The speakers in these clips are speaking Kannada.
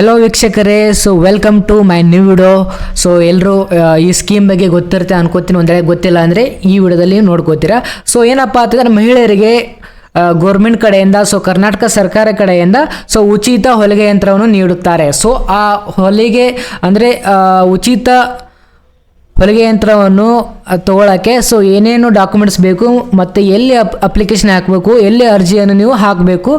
ಹೆಲೋ ವೀಕ್ಷಕರೇ so welcome to my new video so ಎಲ್ಲರೂ ಈ ಸ್ಕೀಮ್ ಬಗ್ಗೆ ಗೊತ್ತಿರುತ್ತೆ ಅನ್ಕೋತೀನಿ, ಒಂದು ಗೊತ್ತಿಲ್ಲ ಅಂದರೆ ಈ ವಿಡಿಯೋದಲ್ಲಿ ನೋಡ್ಕೋತೀರಾ. ಸೊ ಏನಪ್ಪ ಅಂತಂದ್ರೆ ಮಹಿಳೆಯರಿಗೆ ಗೌರ್ಮೆಂಟ್ ಕಡೆಯಿಂದ ಸೊ ಕರ್ನಾಟಕ ಸರ್ಕಾರ ಕಡೆಯಿಂದ ಸೊ ಉಚಿತ ಹೊಲಿಗೆ ಯಂತ್ರವನ್ನು ನೀಡುತ್ತಾರೆ. ಸೊ ಆ ಹೊಲಿಗೆ ಅಂದರೆ ಉಚಿತ ಹೊಲಿಗೆ ಯಂತ್ರವನ್ನು ತೊಗೊಳಕ್ಕೆ. ಸೊ ಏನೇನು ಡಾಕ್ಯುಮೆಂಟ್ಸ್ ಬೇಕು, ಮತ್ತು ಎಲ್ಲಿ ಅಪ್ ಅಪ್ಲಿಕೇಶನ್ ಹಾಕಬೇಕು, ಎಲ್ಲಿ ಅರ್ಜಿಯನ್ನು ನೀವು ಹಾಕಬೇಕು.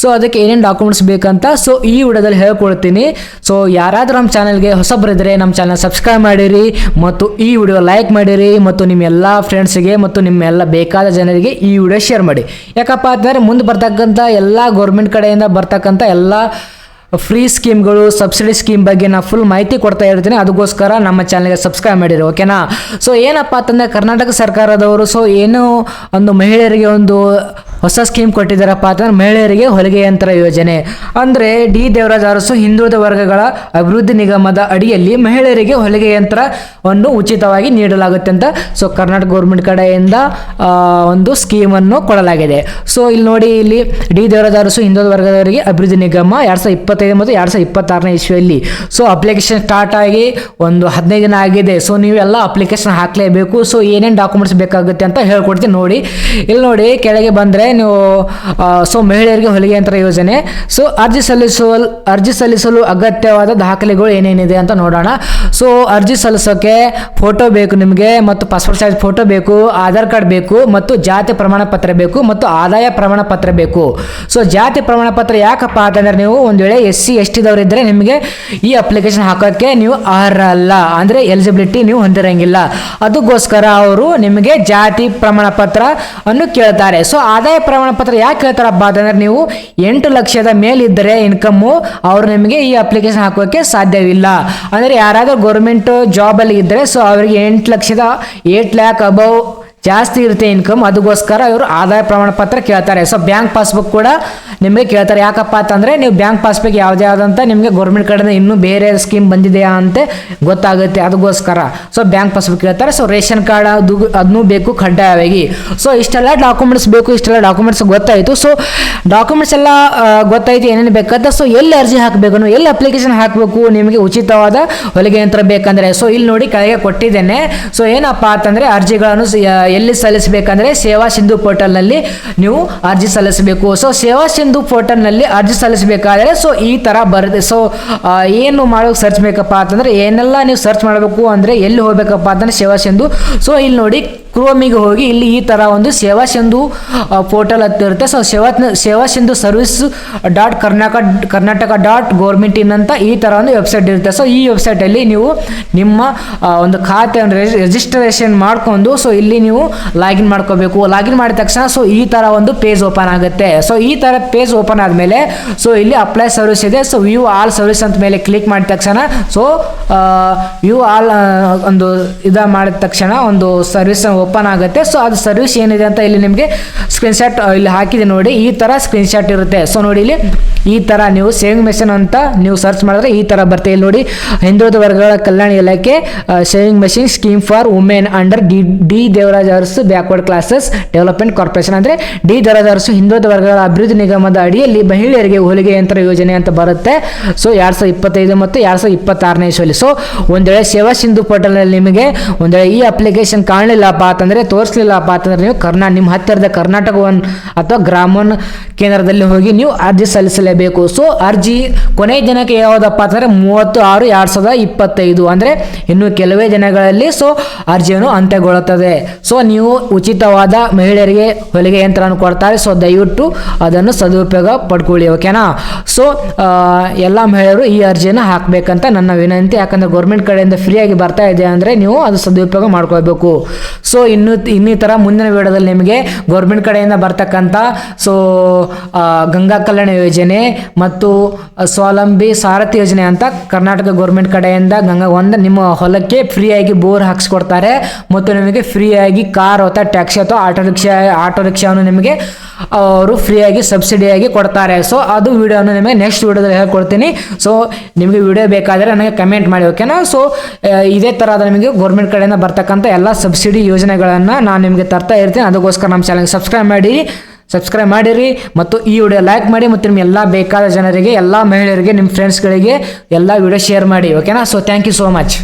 ಸೊ ಅದಕ್ಕೆ ಏನೇನು ಡಾಕ್ಯುಮೆಂಟ್ಸ್ ಬೇಕಂತ ಸೊ ಈ ವಿಡಿಯೋದಲ್ಲಿ ಹೇಳ್ಕೊಳ್ತೀನಿ ಸೊ ಯಾರಾದರೂ ನಮ್ಮ ಚಾನಲ್ಗೆ ಹೊಸಬರಿದ್ದರೆ ನಮ್ಮ ಚಾನಲ್ ಸಬ್ಸ್ಕ್ರೈಬ್ ಮಾಡಿರಿ, ಮತ್ತು ಈ ವಿಡಿಯೋ ಲೈಕ್ ಮಾಡಿರಿ, ಮತ್ತು ನಿಮ್ಮ ಫ್ರೆಂಡ್ಸಿಗೆ ಮತ್ತು ನಿಮ್ಮ ಎಲ್ಲ ಬೇಕಾದ ಜನರಿಗೆ ಈ ವಿಡಿಯೋ ಶೇರ್ ಮಾಡಿ. ಯಾಕಪ್ಪ ಅಂತಂದರೆ, ಮುಂದೆ ಬರ್ತಕ್ಕಂಥ ಎಲ್ಲ ಗೌರ್ಮೆಂಟ್ ಕಡೆಯಿಂದ ಬರ್ತಕ್ಕಂಥ ಎಲ್ಲ ಫ್ರೀ ಸ್ಕೀಮ್ಗಳು ಸಬ್ಸಿಡಿ ಸ್ಕೀಮ್ ಬಗ್ಗೆ ನಾನು ಫುಲ್ ಮಾಹಿತಿ ಕೊಡ್ತಾ ಇರ್ತೀನಿ. ಅದಕ್ಕೋಸ್ಕರ ನಮ್ಮ ಚಾನಲ್ಗೆ ಸಬ್ಸ್ಕ್ರೈಬ್ ಮಾಡಿರಿ ಓಕೆನಾ ಸೊ ಏನಪ್ಪ ಅಂತಂದರೆ, ಕರ್ನಾಟಕ ಸರ್ಕಾರದವರು ಸೊ ಏನು ಒಂದು ಮಹಿಳೆಯರಿಗೆ ಒಂದು ಹೊಸ ಸ್ಕೀಮ್ ಕೊಟ್ಟಿದ್ದಾರಪ್ಪ ಅಂದ್ರೆ ಮಹಿಳೆಯರಿಗೆ ಹೊಲಿಗೆ ಯಂತ್ರ ಯೋಜನೆ. ಅಂದರೆ ಡಿ ದೇವರಾಜ ಅರಸು ಹಿಂದುಳಿದ ವರ್ಗಗಳ ಅಭಿವೃದ್ಧಿ ನಿಗಮದ ಅಡಿಯಲ್ಲಿ ಮಹಿಳೆಯರಿಗೆ ಹೊಲಿಗೆ ಯಂತ್ರವನ್ನು ಉಚಿತವಾಗಿ ನೀಡಲಾಗುತ್ತೆ ಅಂತ ಸೊ ಕರ್ನಾಟಕ ಗೌರ್ಮೆಂಟ್ ಕಡೆಯಿಂದ ಒಂದು ಸ್ಕೀಮನ್ನು ಕೊಡಲಾಗಿದೆ. ಸೊ ಇಲ್ಲಿ ನೋಡಿ ಇಲ್ಲಿ ಡಿ ದೇವರಾಜ ಅರಸು ಹಿಂದುಳಿದ ವರ್ಗದವರಿಗೆ ಅಭಿವೃದ್ಧಿ ನಿಗಮ ಎರಡು ಸಾವಿರದ ಇಪ್ಪತ್ತೈದು ಮತ್ತು ಎರಡು ಸಾವಿರದ ಇಪ್ಪತ್ತಾರನೇ ಇಸ್ವಿಯಲ್ಲಿ. ಸೊ ಅಪ್ಲಿಕೇಶನ್ ಸ್ಟಾರ್ಟ್ ಆಗಿ ಒಂದು ಹದಿನೈದು ದಿನ ಆಗಿದೆ. ಸೊ ನೀವೆಲ್ಲ ಅಪ್ಲಿಕೇಶನ್ ಹಾಕಲೇಬೇಕು. ಸೊ ಏನೇನು ಡಾಕ್ಯುಮೆಂಟ್ಸ್ ಬೇಕಾಗುತ್ತೆ ಅಂತ ಹೇಳ್ಕೊಡ್ತೀನಿ ನೋಡಿ. ಇಲ್ಲಿ ನೋಡಿ ಕೆಳಗೆ ಬಂದರೆ ನೀವು ಸೊ ಮಹಿಳೆಯರಿಗೆ ಹೊಲಿಗೆ ಯಂತ್ರ ಯೋಜನೆ. ಸೊ ಅರ್ಜಿ ಸಲ್ಲಿಸುವ ಅರ್ಜಿ ಸಲ್ಲಿಸಲು ಅಗತ್ಯವಾದ ದಾಖಲೆಗಳು ಏನೇನಿದೆ ಅಂತ ನೋಡೋಣ. ಸೊ ಅರ್ಜಿ ಸಲ್ಲಿಸೋಕೆ ಫೋಟೋ ಬೇಕು ನಿಮಗೆ, ಮತ್ತು ಪಾಸ್ಪೋರ್ಟ್ ಸೈಜ್ ಫೋಟೋ ಬೇಕು, ಆಧಾರ್ ಕಾರ್ಡ್ ಬೇಕು, ಮತ್ತು ಜಾತಿ ಪ್ರಮಾಣ ಪತ್ರ ಬೇಕು, ಮತ್ತು ಆದಾಯ ಪ್ರಮಾಣ ಪತ್ರ ಬೇಕು. ಸೊ ಜಾತಿ ಪ್ರಮಾಣ ಪತ್ರ ಯಾಕಪ್ಪ ಅಂತಂದ್ರೆ ನೀವು ಒಂದು ವೇಳೆ ಎಸ್ ಸಿ ಎಸ್ ಟಿದವರಿದ್ದರೆ ನಿಮಗೆ ಈ ಅಪ್ಲಿಕೇಶನ್ ಹಾಕೋಕ್ಕೆ ನೀವು ಅರ್ಹರಲ್ಲ ಅಂದರೆ ಎಲಿಜಿಬಿಲಿಟಿ ನೀವು ಹೊಂದಿರಂಗಿಲ್ಲ. ಅದಕ್ಕೋಸ್ಕರ ಅವರು ನಿಮಗೆ ಜಾತಿ ಪ್ರಮಾಣ ಪತ್ರ ಅನ್ನು ಕೇಳ್ತಾರೆ. ಸೊ ಆದಾಯ ಪ್ರಮಾಣ ಪತ್ರ ಯಾಕೆ ಹೇಳ್ತಾರಪ್ಪ ಅಂತಂದ್ರೆ ನೀವು ಎಂಟು ಲಕ್ಷದ ಮೇಲಿದ್ದರೆ ಇನ್ಕಮ್ಮು ಅವರು ನಿಮಗೆ ಈ ಅಪ್ಲಿಕೇಶನ್ ಹಾಕೋಕ್ಕೆ ಸಾಧ್ಯವಿಲ್ಲ. ಅಂದರೆ ಯಾರಾದರೂ ಗೌರ್ಮೆಂಟ್ ಜಾಬಲ್ಲಿ ಇದ್ದರೆ ಸೊ ಅವರಿಗೆ ಎಂಟು ಲಕ್ಷದ, ಏಟ್ ಲ್ಯಾಕ್ ಅಬವ್ ಜಾಸ್ತಿ ಇರುತ್ತೆ ಇನ್ಕಮ್ ಅದಕ್ಕೋಸ್ಕರ ಇವರು ಆದಾಯ ಪ್ರಮಾಣ ಪತ್ರ ಕೇಳ್ತಾರೆ. ಸೊ ಬ್ಯಾಂಕ್ ಪಾಸ್ಬುಕ್ ಕೂಡ ನಿಮಗೆ ಕೇಳ್ತಾರೆ. ಯಾಕಪ್ಪ ಅಂತಂದರೆ ನೀವು ಬ್ಯಾಂಕ್ ಪಾಸ್ಬುಕ್ ಯಾವುದೇ ಆದಂಥ ನಿಮಗೆ ಗೌರ್ಮೆಂಟ್ ಕಡೆಯಿಂದ ಇನ್ನೂ ಬೇರೆ ಸ್ಕೀಮ್ ಬಂದಿದೆಯಾ ಅಂತ ಗೊತ್ತಾಗುತ್ತೆ. ಅದಕ್ಕೋಸ್ಕರ ಸೊ ಬ್ಯಾಂಕ್ ಪಾಸ್ಬುಕ್ ಕೇಳ್ತಾರೆ. ಸೊ ರೇಷನ್ ಕಾರ್ಡ್ ಅದು ಅದನ್ನೂ ಬೇಕು ಕಡ್ಡಾಯವಾಗಿ. ಸೊ ಇಷ್ಟೆಲ್ಲ ಡಾಕ್ಯುಮೆಂಟ್ಸ್ ಬೇಕು, ಇಷ್ಟೆಲ್ಲ ಡಾಕ್ಯುಮೆಂಟ್ಸ್ ಗೊತ್ತಾಯಿತು. ಸೊ ಡಾಕ್ಯುಮೆಂಟ್ಸ್ ಎಲ್ಲ ಗೊತ್ತಾಯಿತು ಏನೇನು ಬೇಕಾದ ಸೊ ಎಲ್ಲಿ ಅರ್ಜಿ ಹಾಕಬೇಕು ಎಲ್ಲಿ ಅಪ್ಲಿಕೇಶನ್ ಹಾಕಬೇಕು ನಿಮಗೆ ಉಚಿತವಾದ ಹೊಲಿಗೆ ಯಂತ್ರ ಬೇಕಂದರೆ. ಸೊ ಇಲ್ಲಿ ನೋಡಿ ಕೆಳಗೆ ಕೊಟ್ಟಿದ್ದೇನೆ. ಸೊ ಏನಪ್ಪ ಅಂತಂದರೆ ಅರ್ಜಿಗಳನ್ನು ಎಲ್ಲಿ ಸಲ್ಲಿಸಬೇಕಂದ್ರೆ ಸೇವಾ ಸಿಂಧು ಪೋರ್ಟಲ್ನಲ್ಲಿ ನೀವು ಅರ್ಜಿ ಸಲ್ಲಿಸಬೇಕು. ಸೊ ಸೇವಾ ಸಿಂಧು ಪೋರ್ಟಲ್ನಲ್ಲಿ ಅರ್ಜಿ ಸಲ್ಲಿಸಬೇಕಾದ್ರೆ ಸೊ ಈ ಥರ ಬರುತ್ತೆ ಸೊ ಏನು ಮಾಡೋಕೆ ಸರ್ಚ್ ಬೇಕಪ್ಪ ಅಂತಂದರೆ ಏನೆಲ್ಲ ನೀವು ಸರ್ಚ್ ಮಾಡಬೇಕು ಅಂದರೆ ಎಲ್ಲಿ ಹೋಗ್ಬೇಕಪ್ಪ ಅಂತಂದ್ರೆ ಸೇವಾ ಸಿಂಧು. ಸೊ ಇಲ್ಲಿ ನೋಡಿ ಕ್ರೋಮಿಗೆ ಹೋಗಿ ಇಲ್ಲಿ ಈ ಥರ ಒಂದು ಸೇವಾ ಸಿಂಧು ಪೋರ್ಟಲ್ ಅಂತ ಇರುತ್ತೆ. So Seva Seva Sindhu service dot Karnataka Karnataka dot government in ಅಂತ ಈ ಥರ ಒಂದು ವೆಬ್ಸೈಟ್ ಇರುತ್ತೆ. ಸೊ ಈ ವೆಬ್ಸೈಟಲ್ಲಿ ನೀವು ನಿಮ್ಮ ಒಂದು ಖಾತೆಯನ್ನು ರಿಜಿಸ್ಟ್ರೇಷನ್ ಮಾಡ್ಕೊಂಡು ಸೊ ಇಲ್ಲಿ ನೀವು ಲಾಗಿನ್ ಮಾಡ್ಕೋಬೇಕು. ಲಾಗಿನ್ ಮಾಡಿದ ತಕ್ಷಣ ಸೊ ಈ ಥರ ಒಂದು ಪೇಜ್ ಓಪನ್ ಆಗುತ್ತೆ. ಸೊ ಈ ಥರ ಪೇಜ್ ಓಪನ್ ಆದಮೇಲೆ ಸೊ ಇಲ್ಲಿ ಅಪ್ಲೈ ಸರ್ವಿಸ್ ಇದೆ. ಸೊ ವ್ಯೂ ಆಲ್ ಸರ್ವಿಸ್ ಅಂತ ಮೇಲೆ ಕ್ಲಿಕ್ ಮಾಡಿದ ತಕ್ಷಣ ಸೊ ವ್ಯೂ ಆಲ್ ಒಂದು ಇದ ಮಾಡಿದ ತಕ್ಷಣ, ಒಂದು ಸರ್ವಿಸ್ ಓಪನ್ ಆಗುತ್ತೆ. ಸೊ ಅದು ಸರ್ವಿಸ್ ಏನಿದೆ ಅಂತ ಇಲ್ಲಿ ನಿಮಗೆ ಸ್ಕ್ರೀನ್ಶಾಟ್ ಇಲ್ಲಿ ಹಾಕಿದೆ ನೋಡಿ. ಈ ಥರ ಸ್ಕ್ರೀನ್ಶಾಟ್ ಇರುತ್ತೆ. ಸೊ ನೋಡಿ ಇಲ್ಲಿ ಈ ಥರ ನೀವು ಸೇವಿಂಗ್ ಮೆಷಿನ್ ಅಂತ ನೀವು ಸರ್ಚ್ ಮಾಡಿದ್ರೆ ಈ ಥರ ಬರುತ್ತೆ. ಇಲ್ಲಿ ನೋಡಿ, ಹಿಂದುಳಿದ ವರ್ಗಗಳ ಕಲ್ಯಾಣ ಇಲಾಖೆ sewing machine scheme for women under D D Devaraj Arasu backward classes development corporation ಅಂದರೆ ಡಿ ದೇವರಾಜ್ ಅರಸು ಹಿಂದುಳಿದ ವರ್ಗಗಳ ಅಭಿವೃದ್ಧಿ ನಿಗಮದ ಅಡಿಯಲ್ಲಿ ಮಹಿಳೆಯರಿಗೆ ಹೊಲಿಗೆ ಯಂತ್ರ ಯೋಜನೆ ಅಂತ ಬರುತ್ತೆ. ಸೊ ಎರಡು ಸಾವಿರದ ಇಪ್ಪತ್ತೈದು ಮತ್ತು ಎರಡು ಸಾವಿರದ ಇಪ್ಪತ್ತಾರನೇ ಇಸ್ವಿಯಲ್ಲಿ. ಸೊ ಒಂದು ವೇಳೆ ಸೇವಾ ಸಿಂಧು ಪೋರ್ಟಲ್ನಲ್ಲಿ ನಿಮಗೆ ಒಂದು ವೇಳೆ ಈ ಅಪ್ಲಿಕೇಶನ್ ಕಾಣಲಿಲ್ಲಪ್ಪ ಅಂತಂದರೆ ತೋರಿಸಲಿಲ್ಲಪ್ಪ ಅಂತಂದರೆ ನೀವು ಕರ್ನಾ ನಿಮ್ಮ ಹತ್ತಿರದ ಕರ್ನಾಟಕ ಒನ್ ಅಥವಾ ಗ್ರಾಮೀಣ ಕೇಂದ್ರದಲ್ಲಿ ಹೋಗಿ ನೀವು ಅರ್ಜಿ ಸಲ್ಲಿಸಲೇಬೇಕು. ಸೊ ಅರ್ಜಿ ಕೊನೆಯ ದಿನಕ್ಕೆ ಯಾವುದಪ್ಪ ಅಂತಂದರೆ ಮೂವತ್ತು ಆರು ಎರಡು ಸಾವಿರದ ಇಪ್ಪತ್ತೈದು ಅಂದರೆ ಇನ್ನು ಕೆಲವೇ ದಿನಗಳಲ್ಲಿ ಸೊ ಅರ್ಜಿಯನ್ನು ಅಂತ್ಯಗೊಳ್ಳುತ್ತದೆ. ಸೊ ನೀವು ಉಚಿತವಾದ ಮಹಿಳೆಯರಿಗೆ ಹೊಲಿಗೆ ಯಂತ್ರವನ್ನು ಕೊಡ್ತಾರೆ. ಸೊ ದಯವಿಟ್ಟು ಅದನ್ನು ಸದುಪಯೋಗ ಪಡ್ಕೊಳ್ಳಿ ಓಕೆನಾ ಸೊ ಎಲ್ಲ ಮಹಿಳೆಯರು ಈ ಅರ್ಜಿಯನ್ನು ಹಾಕಬೇಕಂತ ನನ್ನ ವಿನಂತಿ. ಯಾಕಂದರೆ ಗೌರ್ಮೆಂಟ್ ಕಡೆಯಿಂದ ಫ್ರೀಯಾಗಿ ಬರ್ತಾ ಇದೆ ಅಂದರೆ ನೀವು ಅದು ಸದುಪಯೋಗ ಮಾಡ್ಕೊಳ್ಬೇಕು. ಸೊ ಇನ್ನು ಇನ್ನಿತರ ಮುಂದಿನ ವಿಡಿಯೋದಲ್ಲಿ ನಿಮಗೆ ಗೌರ್ಮೆಂಟ್ ಕಡೆಯಿಂದ ಬರ್ತಕ್ಕಂಥ ಸೊ ಗಂಗಾ ಕಲ್ಯಾಣ ಯೋಜನೆ ಮತ್ತು ಸ್ವಾವಲಂಬಿ ಸಾರಥಿ ಯೋಜನೆ ಅಂತ ಕರ್ನಾಟಕ ಗೌರ್ಮೆಂಟ್ ಕಡೆಯಿಂದ ಗಂಗಾ ಒಂದು ನಿಮ್ಮ ಹೊಲಕ್ಕೆ ಫ್ರೀಯಾಗಿ ಬೋರ್ ಹಾಕ್ಸ್ಕೊಡ್ತಾರೆ, ಮತ್ತು ನಿಮಗೆ ಫ್ರೀಯಾಗಿ ಕಾರ್ ಅಥವಾ ಟ್ಯಾಕ್ಸಿ ಅಥವಾ ಆಟೋ ರಿಕ್ಷಾ, ಆಟೋ ರಿಕ್ಷಾವನ್ನು ನಿಮಗೆ ಅವರು ಫ್ರೀಯಾಗಿ, ಸಬ್ಸಿಡಿಯಾಗಿ ಕೊಡ್ತಾರೆ. ಸೊ ಅದು ವಿಡಿಯೋನ ನಿಮಗೆ ನೆಕ್ಸ್ಟ್ ವಿಡಿಯೋದಲ್ಲಿ ಹೇಳ್ಕೊಡ್ತೀನಿ. ಸೊ ನಿಮಗೆ ವಿಡಿಯೋ ಬೇಕಾದರೆ ನನಗೆ ಕಮೆಂಟ್ ಮಾಡಿ ಓಕೆನಾ ಸೊ ಇದೇ ಥರದ ನಿಮಗೆ ಗೌರ್ಮೆಂಟ್ ಕಡೆಯಿಂದ ಬರ್ತಕ್ಕಂಥ ಎಲ್ಲ ಸಬ್ಸಿಡಿ ಯೋಜನೆಗಳನ್ನು ನಾನು ನಿಮಗೆ ತರ್ತಾ ಇರ್ತೀನಿ. ಅದಕ್ಕೋಸ್ಕರ ನಮ್ಮ ಚಾನಲ್ಗೆ ಸಬ್ಸ್ಕ್ರೈಬ್ ಮಾಡಿ ಸಬ್ಸ್ಕ್ರೈಬ್ ಮಾಡಿರಿ. ಮತ್ತು ಈ ವಿಡಿಯೋ ಲೈಕ್ ಮಾಡಿ, ಮತ್ತು ನಿಮ್ಮ ಎಲ್ಲ ಬೇಕಾದ ಜನರಿಗೆ, ಎಲ್ಲ ಮಹಿಳೆಯರಿಗೆ ನಿಮ್ಮ ಫ್ರೆಂಡ್ಸ್ಗಳಿಗೆ ಎಲ್ಲ ವಿಡಿಯೋ ಶೇರ್ ಮಾಡಿ ಓಕೆನಾ so thank you so much